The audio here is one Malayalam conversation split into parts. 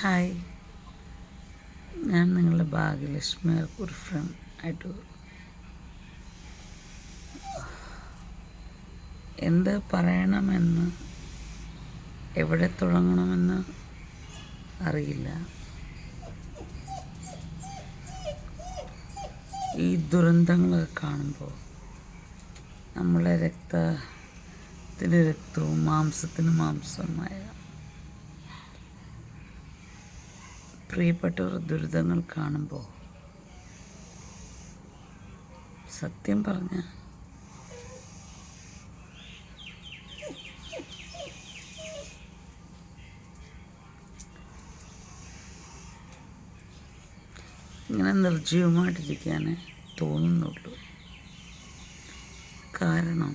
ഹായ്. ഞാൻ നിങ്ങളുടെ ഭാഗ്യലക്ഷ്മി ഫ്രണ്ട് ആയിട്ട് എന്ത് പറയണമെന്ന് എവിടെ തുടങ്ങണമെന്ന് അറിയില്ല. ഈ ദുരന്തങ്ങളൊക്കെ കാണുമ്പോൾ നമ്മളെ രക്തത്തിന് രക്തവും മാംസത്തിന് മാംസവുമായ പ്രിയപ്പെട്ടവർ ദുരിതങ്ങൾ കാണുമ്പോൾ സത്യം പറഞ്ഞ ഇങ്ങനെ നിർജീവമായിട്ടിരിക്കാനേ തോന്നുന്നുള്ളൂ. കാരണം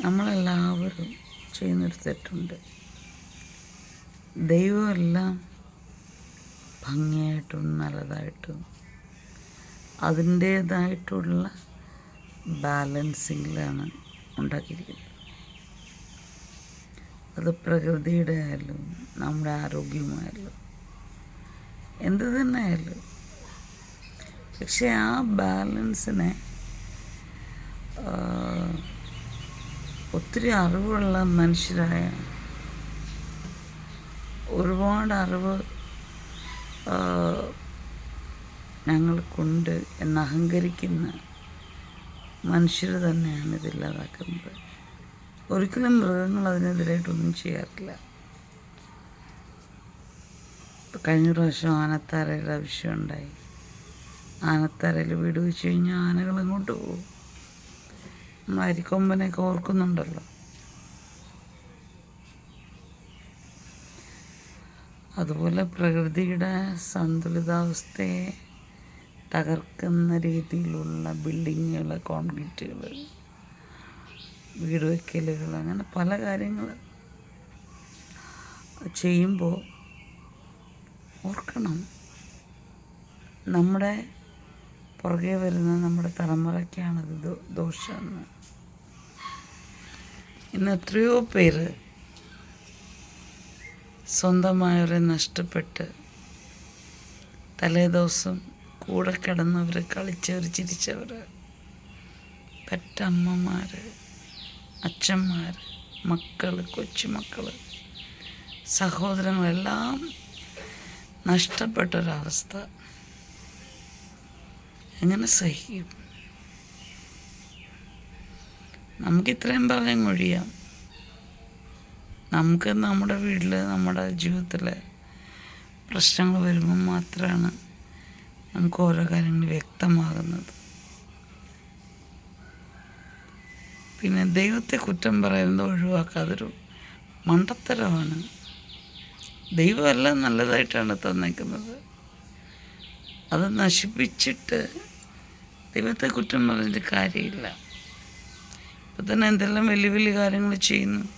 നമ്മളെല്ലാവരും ചെയ്യുന്നൊരു തെറ്റുണ്ട് ദൈവമെല്ലാം ഭംഗിയായിട്ടും നല്ലതായിട്ടും അതിന്റേതായിട്ടുള്ള ബാലൻസിങ്ങിലാണ് ഉണ്ടാക്കിയിരിക്കുന്നത്. അത് പ്രകൃതിയുടെ ആയാലും നമ്മുടെ ആരോഗ്യമായാലും എന്ത് തന്നെ ആയാലും. പക്ഷെ ആ ബാലൻസിനെ ഒത്തിരി അറിവുള്ള മനുഷ്യരായ ഒരുപാട് അറിവ് ഞങ്ങൾക്കുണ്ട് എന്ന് അഹങ്കരിക്കുന്ന മനുഷ്യർ തന്നെയാണ് ഇതില്ലാതാക്കുന്നത് ഒരിക്കലും മൃഗങ്ങൾ അതിനെതിരായിട്ടൊന്നും ചെയ്യാറില്ല. കഴിഞ്ഞ പ്രാവശ്യം ആനത്താരയുടെ ആവശ്യമുണ്ടായി ആനത്താരയിൽ വീട് വെച്ച് കഴിഞ്ഞാൽ ആനകൾ അങ്ങോട്ട് പോകും? നമ്മൾ അരിക്കൊമ്പനെയൊക്കെ ഓർക്കുന്നുണ്ടല്ലോ. അതുപോലെ പ്രകൃതിയുടെ സന്തുലിതാവസ്ഥയെ തകർക്കുന്ന രീതിയിലുള്ള ബിൽഡിങ്ങുകൾ കോൺക്രീറ്റുകൾ വീട് വയ്ക്കലുകൾ അങ്ങനെ പല കാര്യങ്ങൾ ചെയ്യുമ്പോൾ ഓർക്കണം. നമ്മുടെ പുറകെ വരുന്ന നമ്മുടെ തലമുറയ്ക്കാണത് ദോഷമെന്ന്. ഇന്ന് എത്രയോ പേര് സ്വന്തമായവരെ നഷ്ടപ്പെട്ട് തലേദിവസം കൂടെ കിടന്നവർ കളിച്ചവർ ചിരിച്ചവർ പെറ്റമ്മമാർ അച്ഛന്മാർ മക്കൾ കൊച്ചുമക്കൾ സഹോദരങ്ങളെല്ലാം നഷ്ടപ്പെട്ടൊരവസ്ഥ എങ്ങനെ സഹിക്കും. നമുക്ക് ഇത്രയും പറഞ്ഞ് ഒഴിയാം നമുക്ക് നമ്മുടെ വീട്ടിൽ നമ്മുടെ ജീവിതത്തിലെ പ്രശ്നങ്ങൾ വരുമ്പോൾ മാത്രമാണ് നമുക്ക് ഓരോ കാര്യങ്ങൾ വ്യക്തമാകുന്നത്. പിന്നെ ദൈവത്തെ കുറ്റം പറയുന്നത് ഒഴിവാക്കാതൊരു മണ്ടത്തരമാണ്. ദൈവമെല്ലാം നല്ലതായിട്ടാണ് തന്നേക്കുന്നത് അത് നശിപ്പിച്ചിട്ട് ദൈവത്തെ കുറ്റം പറഞ്ഞിട്ട് കാര്യമില്ല. ഇപ്പം തന്നെ എന്തെല്ലാം വലിയ വലിയ കാര്യങ്ങൾ ചെയ്യുന്നു.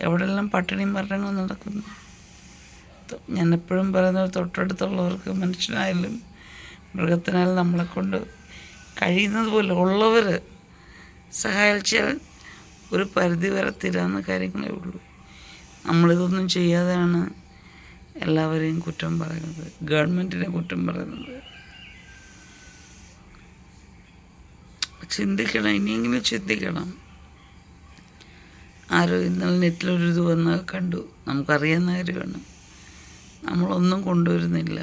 എവിടെല്ലാം പട്ടിണി മരണങ്ങൾ നടക്കുന്നു. ഞാൻ എപ്പോഴും പറയുന്നത് തൊട്ടടുത്തുള്ളവർക്ക് മനുഷ്യനായാലും മൃഗത്തിനായാലും നമ്മളെ കൊണ്ട് കഴിയുന്നത് പോലെ ഉള്ളവർ സഹായിച്ചാൽ ഒരു പരിധി വരെ തീരാവുന്ന കാര്യങ്ങളേ ഉള്ളൂ. നമ്മളിതൊന്നും ചെയ്യാതെയാണ് എല്ലാവരെയും കുറ്റം പറയുന്നത്. ഗവൺമെന്റിനെ കുറ്റം പറയുന്നത്. ചിന്തിക്കണം ഇനിയെങ്കിലും ചിന്തിക്കണം. ആരോ ഇന്നലെ നെറ്റിലൊരു ഇത് വന്ന് കണ്ടു. നമുക്കറിയാവുന്ന കാര്യമാണ് നമ്മളൊന്നും കൊണ്ടുവരുന്നില്ല.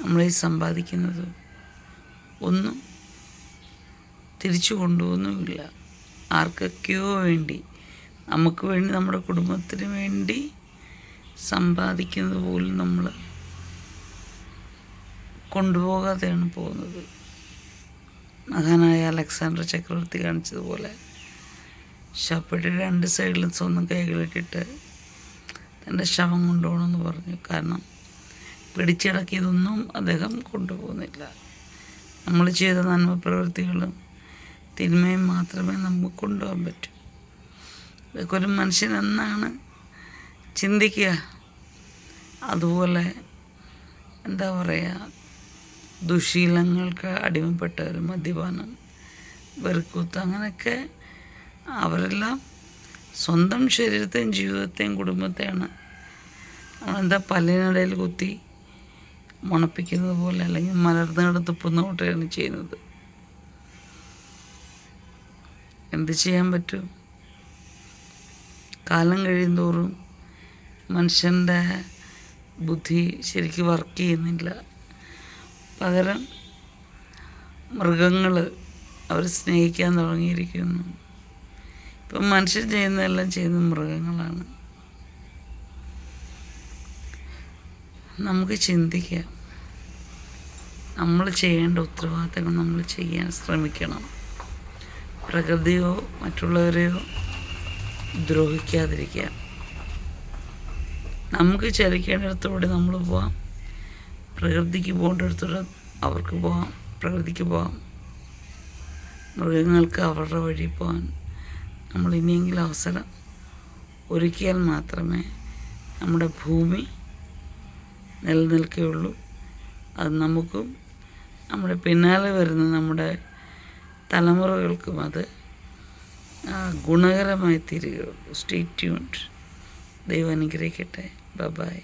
നമ്മളീ സമ്പാദിക്കുന്നത് ഒന്നും തിരിച്ചു കൊണ്ടുപോകുന്നുമില്ല. ആർക്കൊക്കെയോ വേണ്ടി നമുക്ക് വേണ്ടി നമ്മുടെ കുടുംബത്തിന് വേണ്ടി സമ്പാദിക്കുന്നത് പോലും നമ്മൾ കൊണ്ടുപോകാതെയാണ് പോകുന്നത്. മഹാനായ അലക്സാണ്ടർ ചക്രവർത്തി കാണിച്ചതുപോലെ ശവപ്പെട്ടി രണ്ട് സൈഡിലും സ്വന്തം കൈകളിട്ടിട്ട് തന്റെ ശവം കൊണ്ടുപോകണമെന്ന് പറഞ്ഞു. കാരണം പിടിച്ചടക്കിയതൊന്നും അദ്ദേഹം കൊണ്ടുപോകുന്നില്ല. നമ്മൾ ചെയ്ത നന്മ പ്രവൃത്തികളും തിന്മയും മാത്രമേ നമുക്ക് കൊണ്ടുപോകാൻ പറ്റൂ. ഇതൊക്കെ ഒരു മനുഷ്യൻ എന്നാണ് ചിന്തിക്കുക. അതുപോലെ എന്താ പറയുക? ദുശീലങ്ങൾക്ക് അടിമപ്പെട്ടവർ മദ്യപാനം വെറുക്കൂത്ത് അങ്ങനെയൊക്കെ അവരെല്ലാം സ്വന്തം ശരീരത്തെയും ജീവിതത്തെയും കുടുംബത്തെയാണ് എന്താ പല്ലിനിടയിൽ കുത്തി മുണപ്പിക്കുന്നത് പോലെ അല്ലെങ്കിൽ മലർന്നിടത്ത് തുപ്പുന്ന ചെയ്യുന്നത്. എന്ത് ചെയ്യാൻ പറ്റും? കാലം കഴിയുന്തോറും മനുഷ്യന്റെ ബുദ്ധി ശരിക്കും വർക്ക് ചെയ്യുന്നില്ല. പകരം മൃഗങ്ങൾ അവർ സ്നേഹിക്കാൻ തുടങ്ങിയിരിക്കുന്നു. ഇപ്പം മനുഷ്യർ ചെയ്യുന്നതെല്ലാം ചെയ്യുന്ന മൃഗങ്ങളാണ്. നമുക്ക് ചിന്തിക്കാം. നമ്മൾ ചെയ്യേണ്ട ഉത്തരവാദിത്തങ്ങൾ നമ്മൾ ചെയ്യാൻ ശ്രമിക്കണം. പ്രകൃതിയോ മറ്റുള്ളവരെയോ ദ്രോഹിക്കാതിരിക്കുക നമുക്ക് ചലിക്കേണ്ടിടത്തോടെ നമ്മൾ പോവാം. പ്രകൃതിക്ക് പോകേണ്ടിടത്തോടെ അവർക്ക് പോവാം പ്രകൃതിക്ക് പോവാം മൃഗങ്ങൾക്ക് അവരുടെ വഴി പോകാൻ നമ്മൾ ഇനിയെങ്കിലും അവസരം ഒരുക്കിയാൽ മാത്രമേ നമ്മുടെ ഭൂമി നിലനിൽക്കുകയുള്ളൂ. അത് നമുക്കും നമ്മുടെ പിന്നാലെ വരുന്ന നമ്മുടെ തലമുറകൾക്കും അത് ഗുണകരമായി തീരുകയുള്ളൂ. സ്റ്റേ ട്യൂൺഡ് ദൈവം അനുഗ്രഹിക്കട്ടെ. ബൈ